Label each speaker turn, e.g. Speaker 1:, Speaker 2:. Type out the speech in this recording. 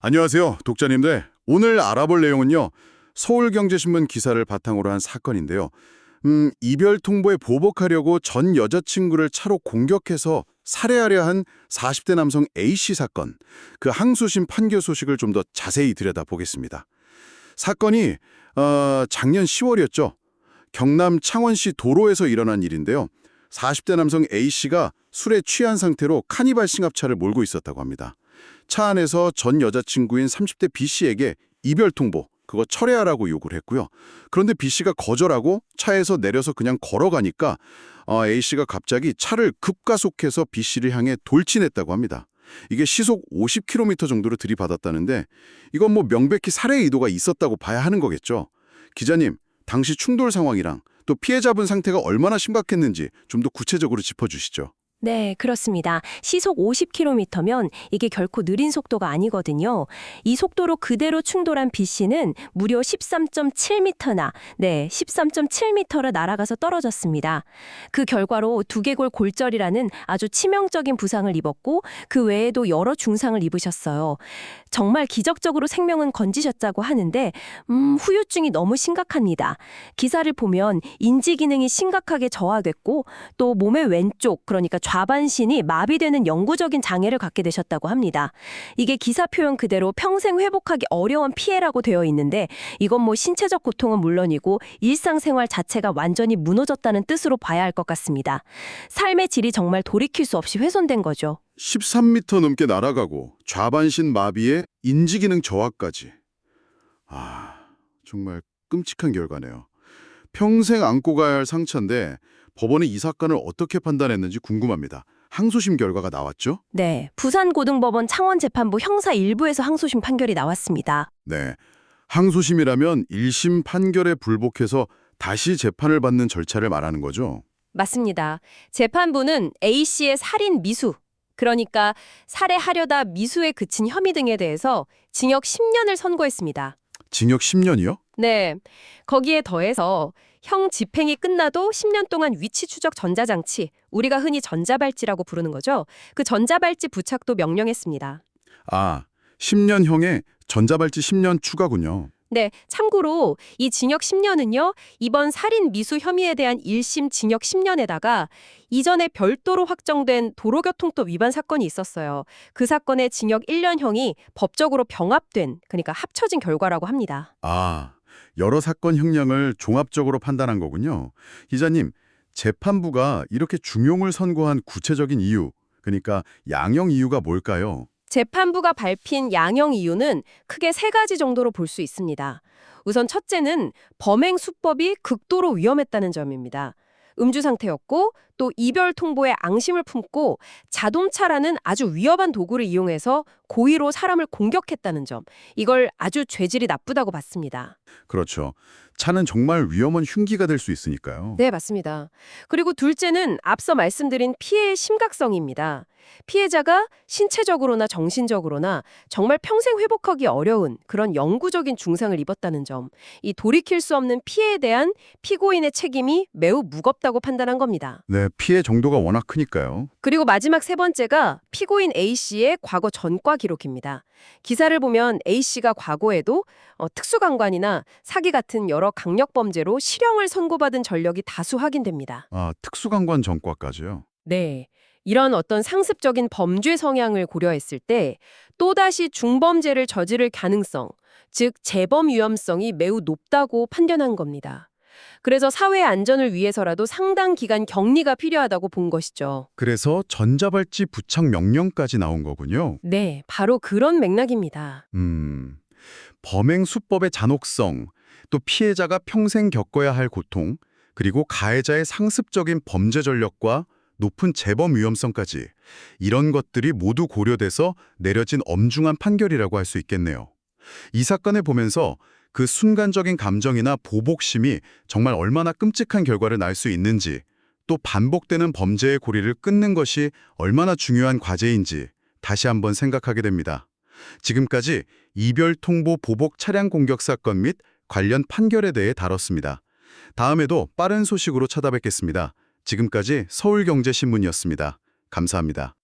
Speaker 1: 안녕하세요, 독자님들. 오늘 알아볼 내용은요. 서울경제신문 기사를 바탕으로 한 사건인데요. 음, 이별 통보에 보복하려고 전 여자친구를 차로 공격해서 살해하려 한 40대 남성 A씨 사건. 그 항소심 판결 소식을 좀 더 자세히 들여다보겠습니다. 사건이 어, 작년 10월이었죠. 경남 창원시 도로에서 일어난 일인데요. 40대 남성 A씨가 술에 취한 상태로 카니발 승합차를 몰고 있었다고 합니다. 차 안에서 전 여자친구인 30대 B씨에게 이별 통보, 그거 철회하라고 요구를 했고요. 그런데 B씨가 거절하고 차에서 내려서 그냥 걸어가니까 어, A씨가 갑자기 차를 급가속해서 B씨를 향해 돌진했다고 합니다. 이게 시속 50km 정도로 들이받았다는데 이건 뭐 명백히 살해 의도가 있었다고 봐야 하는 거겠죠. 기자님, 당시 충돌 상황이랑 또 피해자분 상태가 얼마나 심각했는지 좀 더 구체적으로 짚어주시죠.
Speaker 2: 네, 그렇습니다. 시속 50km면 이게 결코 느린 속도가 아니거든요. 이 속도로 그대로 충돌한 B 씨는 무려 13.7m나, 네, 13.7m를 날아가서 떨어졌습니다. 그 결과로 두개골 골절이라는 아주 치명적인 부상을 입었고 그 외에도 여러 중상을 입으셨어요. 정말 기적적으로 생명은 건지셨다고 하는데 음, 후유증이 너무 심각합니다. 기사를 보면 인지 기능이 심각하게 저하됐고 또 몸의 왼쪽 그러니까 좌반신이 마비되는 영구적인 장애를 갖게 되셨다고 합니다. 이게 기사 표현 그대로 평생 회복하기 어려운 피해라고 되어 있는데 이건 뭐 신체적 고통은 물론이고 일상생활 자체가 완전히 무너졌다는 뜻으로 봐야 할 것 같습니다. 삶의 질이 정말 돌이킬 수 없이 훼손된 거죠.
Speaker 1: 13m 넘게 날아가고 좌반신 마비에 인지기능 저하까지. 아, 정말 끔찍한 결과네요. 평생 안고 가야 할 상처인데 법원이 이 사건을 어떻게 판단했는지 궁금합니다. 항소심 결과가 나왔죠?
Speaker 2: 네, 부산고등법원 창원재판부 형사 1부에서 항소심 판결이 나왔습니다.
Speaker 1: 네. 항소심이라면 1심 판결에 불복해서 다시 재판을 받는 절차를 말하는 거죠.
Speaker 2: 맞습니다. 재판부는 A씨의 살인 미수, 그러니까 살해하려다 미수에 그친 혐의 등에 대해서 징역 10년을 선고했습니다.
Speaker 1: 징역 10년이요?
Speaker 2: 네. 거기에 더해서 형 집행이 끝나도 10년 동안 위치 추적 전자장치, 우리가 흔히 전자발찌라고 부르는 거죠. 그 전자발찌 부착도 명령했습니다.
Speaker 1: 아, 10년형에 전자발찌 10년 추가군요.
Speaker 2: 네, 참고로 이 징역 10년은요, 이번 살인 미수 혐의에 대한 1심 징역 10년에다가 이전에 별도로 확정된 도로교통법 위반 사건이 있었어요. 그 사건의 징역 1년형이 법적으로 병합된, 그러니까 합쳐진 결과라고 합니다.
Speaker 1: 아, 여러 사건 형량을 종합적으로 판단한 거군요. 기자님, 재판부가 이렇게 중용을 선고한 구체적인 이유, 그러니까 양형 이유가 뭘까요?
Speaker 2: 재판부가 밝힌 양형 이유는 크게 세 가지 정도로 볼 수 있습니다. 우선 첫째는 범행 수법이 극도로 위험했다는 점입니다. 음주 상태였고 또 이별 통보에 앙심을 품고 자동차라는 아주 위험한 도구를 이용해서 고의로 사람을 공격했다는 점. 이걸 아주 죄질이 나쁘다고 봤습니다.
Speaker 1: 그렇죠. 차는 정말 위험한 흉기가 될 수 있으니까요.
Speaker 2: 네, 맞습니다. 그리고 둘째는 앞서 말씀드린 피해의 심각성입니다. 피해자가 신체적으로나 정신적으로나 정말 평생 회복하기 어려운 그런 영구적인 중상을 입었다는 점, 이 돌이킬 수 없는 피해에 대한 피고인의 책임이 매우 무겁다고 판단한 겁니다.
Speaker 1: 네, 피해 정도가 워낙 크니까요.
Speaker 2: 그리고 마지막 세 번째가 피고인 A씨의 과거 전과 기록입니다. 기사를 보면 A씨가 과거에도 어, 특수강간이나 사기 같은 여러 강력범죄로 실형을 선고받은 전력이 다수 확인됩니다.
Speaker 1: 아, 특수강관 전과까지요.
Speaker 2: 네. 이런 어떤 상습적인 범죄 성향을 고려했을 때 또다시 중범죄를 저지를 가능성, 즉 재범 위험성이 매우 높다고 판단한 겁니다. 그래서 사회 안전을 위해서라도 상당 기간 격리가 필요하다고 본 것이죠.
Speaker 1: 그래서 전자발찌 부착 명령까지 나온 거군요.
Speaker 2: 네, 바로 그런 맥락입니다.
Speaker 1: 음, 범행 수법의 잔혹성, 또 피해자가 평생 겪어야 할 고통, 그리고 가해자의 상습적인 범죄 전력과 높은 재범 위험성까지 이런 것들이 모두 고려돼서 내려진 엄중한 판결이라고 할 수 있겠네요. 이 사건을 보면서 그 순간적인 감정이나 보복심이 정말 얼마나 끔찍한 결과를 낳을 수 있는지 또 반복되는 범죄의 고리를 끊는 것이 얼마나 중요한 과제인지 다시 한번 생각하게 됩니다. 지금까지 이별 통보 보복 차량 공격 사건 및 관련 판결에 대해 다뤘습니다. 다음에도 빠른 소식으로 찾아뵙겠습니다. 지금까지 서울경제신문이었습니다. 감사합니다.